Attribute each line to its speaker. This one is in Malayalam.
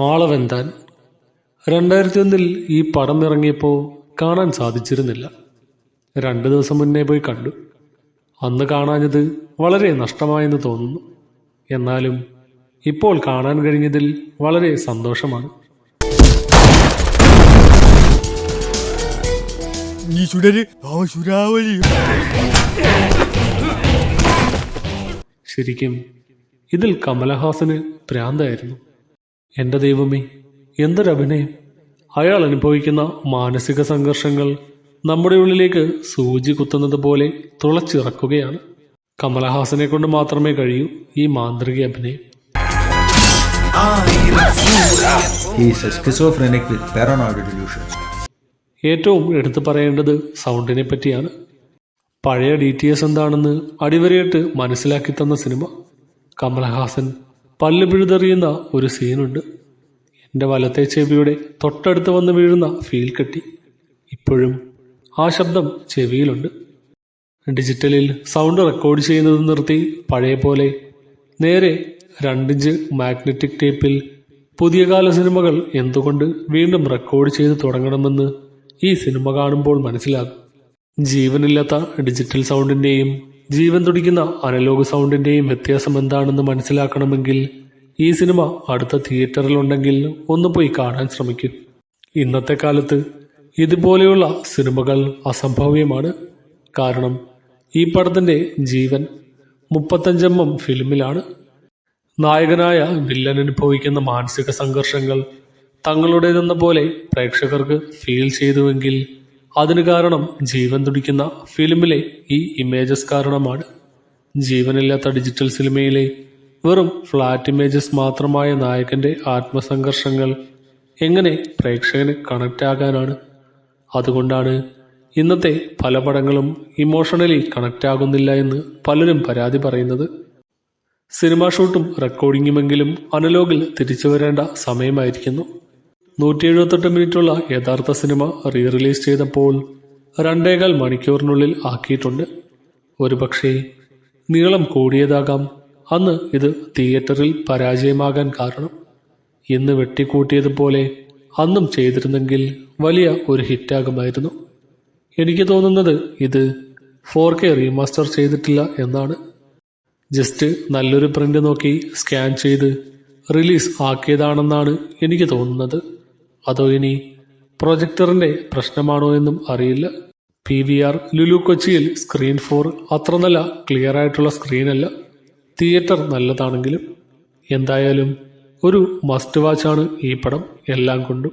Speaker 1: ആളവെന്താൻ രണ്ടായിരത്തി ഒന്നിൽ ഈ പടം ഇറങ്ങിയപ്പോൾ കാണാൻ സാധിച്ചിരുന്നില്ല. രണ്ട് ദിവസം മുന്നേ പോയി കണ്ടു. അന്ന് കാണാഞ്ഞത് വളരെ നഷ്ടമായെന്ന് തോന്നുന്നു. എന്നാലും ഇപ്പോൾ കാണാൻ കഴിഞ്ഞതിൽ വളരെ സന്തോഷമാണ്. ശരിക്കും ഇതിൽ കമലഹാസന് ഭ്രാന്തായിരുന്നു എന്റെ ദൈവമേ എന്തൊരഭിനയം? അയാൾ അനുഭവിക്കുന്ന മാനസിക സംഘർഷങ്ങൾ നമ്മുടെ ഉള്ളിലേക്ക് സൂചി കുത്തുന്നത് പോലെ തുളച്ചിറക്കുകയാണ്. കമലഹാസനെ കൊണ്ട് മാത്രമേ കഴിയൂ ഈ മാന്ത്രിക അഭിനയം. ഏറ്റവും എടുത്തു പറയേണ്ടത് സൗണ്ടിനെ പറ്റിയാണ്. പഴയ ഡി ടി എസ് എന്താണെന്ന് അടിവരയിട്ട് മനസ്സിലാക്കി തന്ന സിനിമ കമൽഹാസൻ പല്ല് പിഴുതെറിയുന്ന ഒരു സീനുണ്ട്. എന്റെ വലത്തെ ചെവിയുടെ തൊട്ടടുത്ത് വന്ന് വീഴുന്ന ഫീൽ കെട്ടി. ഇപ്പോഴും ആ ശബ്ദം ചെവിയിലുണ്ട്. ഡിജിറ്റലിൽ സൗണ്ട് റെക്കോർഡ് ചെയ്യുന്നത് നിർത്തി പഴയ പോലെ നേരെ രണ്ടിഞ്ച് മാഗ്നറ്റിക് ടേപ്പിൽ പുതിയ കാല സിനിമകൾ എന്തുകൊണ്ട് വീണ്ടും റെക്കോർഡ് ചെയ്ത് തുടങ്ങണമെന്ന് ഈ സിനിമ കാണുമ്പോൾ മനസ്സിലാകും. ജീവനില്ലാത്ത ഡിജിറ്റൽ സൗണ്ടിന്റെയും ജീവൻ തുടിക്കുന്ന അനലോഗ് സൗണ്ടിന്റെയും വ്യത്യാസം എന്താണെന്ന് മനസ്സിലാക്കണമെങ്കിൽ ഈ സിനിമ അടുത്ത തിയേറ്ററിലുണ്ടെങ്കിൽ ഒന്ന് പോയി കാണാൻ ശ്രമിക്കും. ഇന്നത്തെ കാലത്ത് ഇതുപോലെയുള്ള സിനിമകൾ അസംഭവ്യമാണ്. കാരണം ഈ പടത്തിന്റെ ജീവൻ മുപ്പത്തഞ്ചം ഫിലിമിലാണ്. നായകനായ വില്ലൻ അനുഭവിക്കുന്ന മാനസിക സംഘർഷങ്ങൾ തങ്ങളുടേതെന്ന പോലെ പ്രേക്ഷകർക്ക് ഫീൽ ചെയ്തുവെങ്കിൽ അതിന് കാരണം ജീവൻ തുടിക്കുന്ന ഫിലിമിലെ ഈ ഇമേജസ് കാരണമാണ്. ജീവനില്ലാത്ത ഡിജിറ്റൽ സിനിമയിലെ വെറും ഫ്ലാറ്റ് ഇമേജസ് മാത്രമായ നായകന്റെ ആത്മസംഘർഷങ്ങൾ എങ്ങനെ പ്രേക്ഷകന് കണക്റ്റ് ആകാനാണ്? അതുകൊണ്ടാണ് ഇന്നത്തെ പല പടങ്ങളും ഇമോഷണലി കണക്റ്റ് ആകുന്നില്ല എന്ന് പലരും പരാതി പറയുന്നത്. സിനിമാ ഷൂട്ടും റെക്കോർഡിങ്ങുമെങ്കിലും അനലോഗിൽ തിരിച്ചു വരേണ്ട സമയമായിരിക്കുന്നു. നൂറ്റി എഴുപത്തെട്ട് മിനിറ്റുള്ള യഥാർത്ഥ സിനിമ റീ റിലീസ് ചെയ്തപ്പോൾ രണ്ടേകാൽ മണിക്കൂറിനുള്ളിൽ ആക്കിയിട്ടുണ്ട്. ഒരുപക്ഷേ നീളം കൂടിയതാകാം. അന്ന് ഇത് തിയേറ്ററിൽ പരാജയമാകാൻ കാരണം. ഇന്ന് വെട്ടിക്കൂട്ടിയതുപോലെ അന്നും ചെയ്തിരുന്നെങ്കിൽ വലിയ ഒരു ഹിറ്റാകുമായിരുന്നു. എനിക്ക് തോന്നുന്നത് ഇത് ഫോർ കെ റീമാസ്റ്റർ ചെയ്തിട്ടില്ല എന്നാണ്. ജസ്റ്റ് നല്ലൊരു പ്രിന്റ് നോക്കി സ്കാൻ ചെയ്ത് റിലീസ് ആക്കിയതാണെന്നാണ് എനിക്ക് തോന്നുന്നത്. അതോ ഇനി പ്രൊജക്ടറിന്റെ പ്രശ്നമാണോ എന്നും അറിയില്ല. പി വി ആർ ലുലു കൊച്ചിയിൽ സ്ക്രീൻ ഫോർ അത്ര നല്ല ക്ലിയർ ആയിട്ടുള്ള സ്ക്രീനല്ല. തിയേറ്റർ നല്ലതാണെങ്കിലും എന്തായാലും ഒരു മസ്റ്റ് വാച്ചാണ് ഈ പടം എല്ലാം കൊണ്ടും.